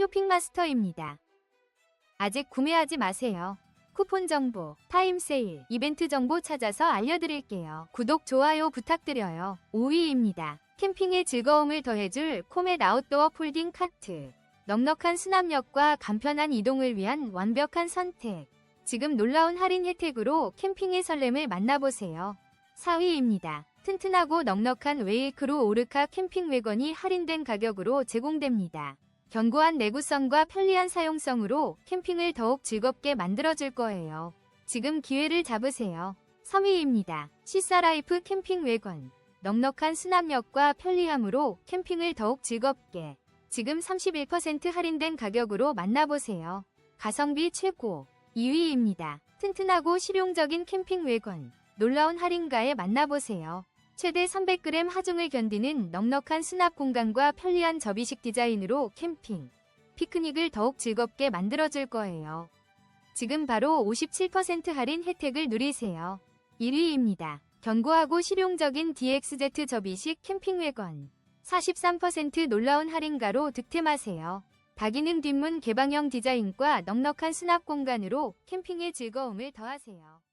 쇼핑마스터입니다. 아직 구매하지 마세요. 쿠폰 정보, 타임 세일, 이벤트 정보 찾아서 알려드릴게요. 구독, 좋아요 부탁드려요. 5위입니다. 캠핑의 즐거움을 더해줄 코멧 아웃도어 폴딩 카트. 넉넉한 수납력과 간편한 이동을 위한 완벽한 선택. 지금 놀라운 할인 혜택으로 캠핑의 설렘을 만나보세요. 4위입니다. 튼튼하고 넉넉한 웨이크루 오르카 캠핑 웨건이 할인된 가격으로 제공됩니다. 견고한 내구성과 편리한 사용성으로 캠핑을 더욱 즐겁게 만들어줄 거예요. 지금 기회를 잡으세요. 3위입니다. 시사라이프 캠핑 웨건. 넉넉한 수납력과 편리함으로 캠핑을 더욱 즐겁게. 지금 31% 할인된 가격으로 만나보세요. 가성비 최고. 2위입니다. 튼튼하고 실용적인 캠핑 웨건. 놀라운 할인가에 만나보세요. 최대 300g 하중을 견디는 넉넉한 수납 공간과 편리한 접이식 디자인으로 캠핑, 피크닉을 더욱 즐겁게 만들어줄 거예요. 지금 바로 57% 할인 혜택을 누리세요. 1위입니다. 견고하고 실용적인 DXZ 접이식 캠핑 웨건. 43% 놀라운 할인가로 득템하세요. 다기능 뒷문 개방형 디자인과 넉넉한 수납 공간으로 캠핑의 즐거움을 더하세요.